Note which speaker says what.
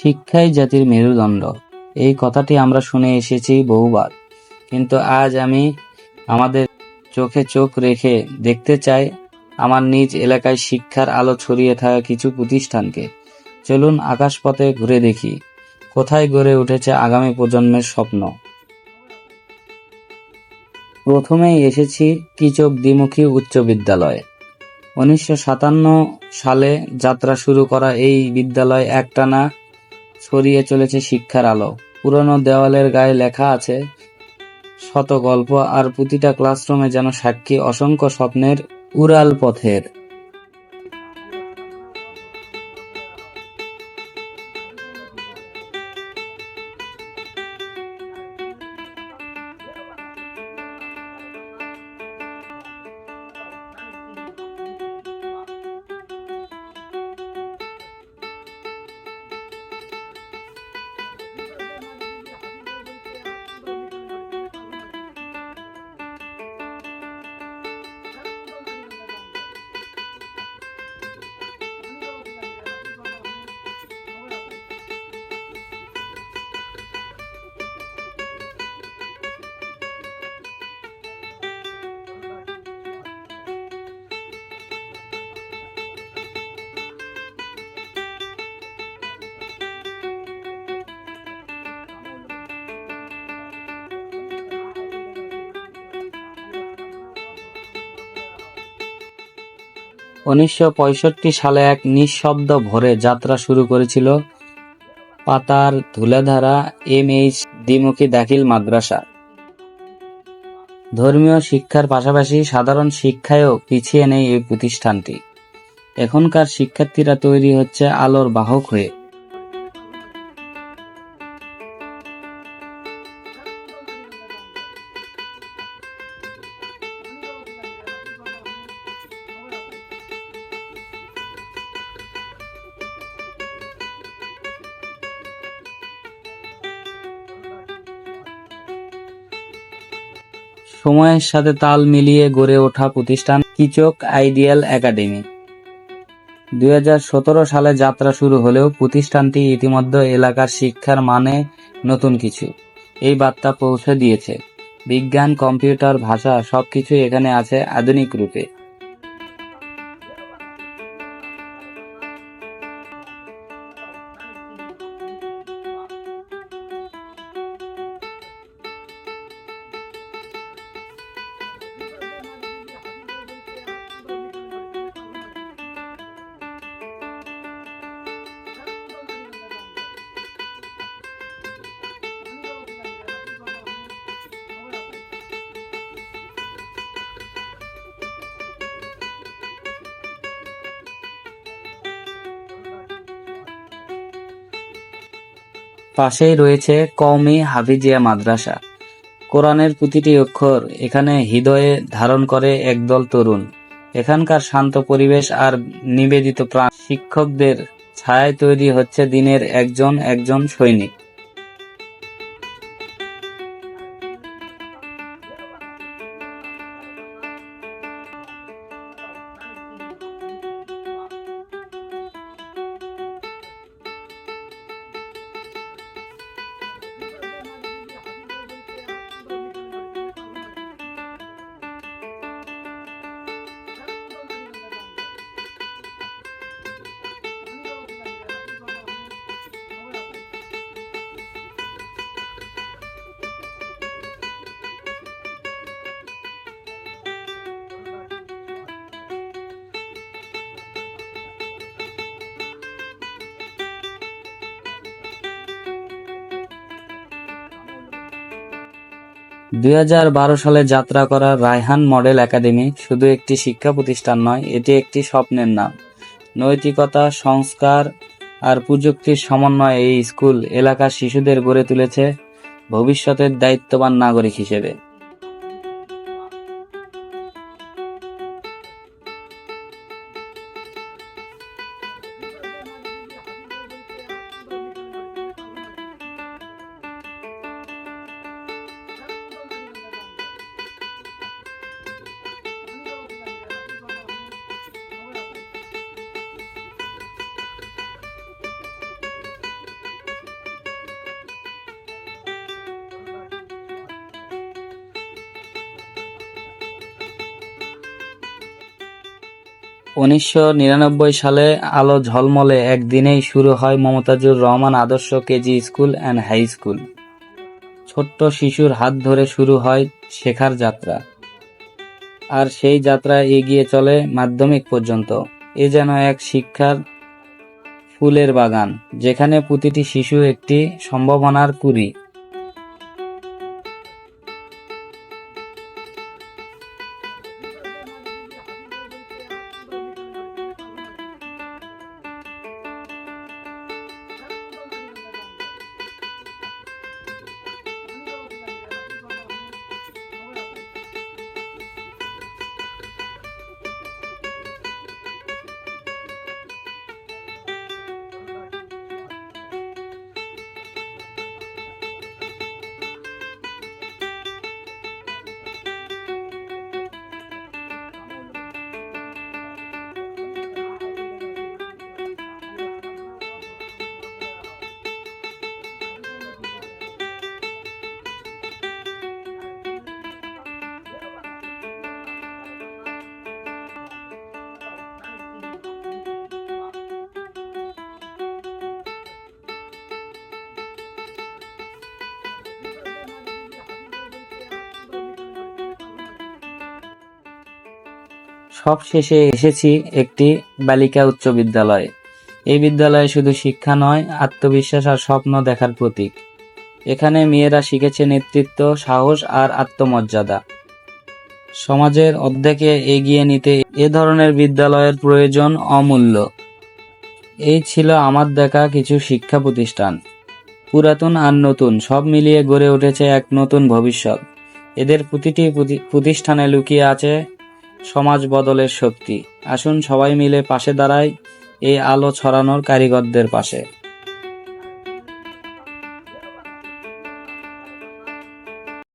Speaker 1: শিক্ষাই জাতির মেরুদণ্ড। এই কথাটি আমরা শুনে এসেছি বহুবার। কিন্তু আজ আমি আমাদের চোখে চোখ রেখে দেখতে চাই আমার নিজ এলাকায় শিক্ষার আলো ছড়িয়ে থাকা কিছু প্রতিষ্ঠানকে। চলুন আকাশপথে ঘুরে দেখি, কোথায় গড়ে উঠেছে আগামী প্রজন্মের স্বপ্ন। প্রথমেই এসেছি কিচক দ্বিমুখী উচ্চ বিদ্যালয়ে। উনিশশো সাতান্ন সালে যাত্রা শুরু করা এই বিদ্যালয় একটানা ছড়িয়ে চলেছে শিক্ষার আলো। পুরনো দেওয়ালের গায়ে লেখা আছে, শত গল্প আর প্রতিটা ক্লাসরুমে যেন সাক্ষী অসংখ্য স্বপ্নের উড়াল পথের। উনিশশো পঁয়ষট্টি সালে এক নিঃশব্দ ভরে যাত্রা শুরু করেছিল পাতার ধুলাধারা এম এইচ দ্বিমুখী দাখিল মাদ্রাসা। ধর্মীয় শিক্ষার পাশাপাশি সাধারণ শিক্ষায়ও পিছিয়ে নেই এই প্রতিষ্ঠানটি। এখনকার শিক্ষার্থীরা তৈরি হচ্ছে আলোর বাহক হয়ে। সময়ের সাথে তাল মিলিয়ে গড়ে ওঠা প্রতিষ্ঠান কিচক আইডিয়াল একাডেমি। দুই হাজার সতেরো সালে যাত্রা শুরু হলেও প্রতিষ্ঠানটি ইতিমধ্যে এলাকার শিক্ষার মানে নতুন কিছু। এই বার্তা পৌঁছে দিয়েছে। বিজ্ঞান, কম্পিউটার, ভাষা সবকিছু এখানে আছে আধুনিক রূপে। পাশেই রয়েছে কওমি হাফিজিয়া মাদ্রাসা। কোরআনের প্রতিটি অক্ষর এখানে হৃদয়ে ধারণ করে একদল তরুণ। এখানকার শান্ত পরিবেশ আর নিবেদিত প্রাণ শিক্ষকদের ছায়ায় তৈরি হচ্ছে দিনের একজন একজন সৈনিক। দুই হাজার বারো সালে যাত্রা করা রায়হান মডেল একাডেমি শুধু একটি শিক্ষা প্রতিষ্ঠান নয়, এটি একটি স্বপ্নের নাম। নৈতিকতা, সংস্কার আর প্রযুক্তির সমন্বয়ে এই স্কুল এলাকার শিশুদের গড়ে তুলেছে ভবিষ্যতের দায়িত্ববান নাগরিক হিসেবে। উনিশশো নিরানব্বই সালে আলো ঝলমলে একদিনেই শুরু হয় Momtajur Rahman Adarsha KG school and high school. ছোট্ট শিশুর হাত ধরে শুরু হয় শেখার যাত্রা। আর সেই যাত্রা এগিয়ে চলে মাধ্যমিক পর্যন্ত। এ যেন এক শিক্ষার ফুলের বাগান, যেখানে প্রতিটি শিশু একটি সম্ভাবনার কুড়ি। সব শেষে এসেছি একটি বালিকা উচ্চ বিদ্যালয়ে। এই বিদ্যালয়ে শুধু শিক্ষা নয়, আত্মবিশ্বাস আর স্বপ্ন দেখার প্রতীক। এখানে মেয়েরা শিখেছে নেতৃত্ব, সাহস আর আত্মমর্যাদা। সমাজের অর্ধেকে এগিয়ে নিতে এ ধরনের বিদ্যালয়ের প্রয়োজন অমূল্য। এই ছিল আমার দেখা কিছু শিক্ষা প্রতিষ্ঠান। পুরাতন আর নতুন, সব মিলিয়ে গড়ে উঠেছে এক নতুন ভবিষ্যৎ। এদের প্রতিটি প্রতি- প্রতিষ্ঠানে লুকিয়ে আছে সমাজ বদলের শক্তি। আসুন সবাই মিলে পাশে দাঁড়াই এই আলো ছড়ানোর কারিগরদের পাশে।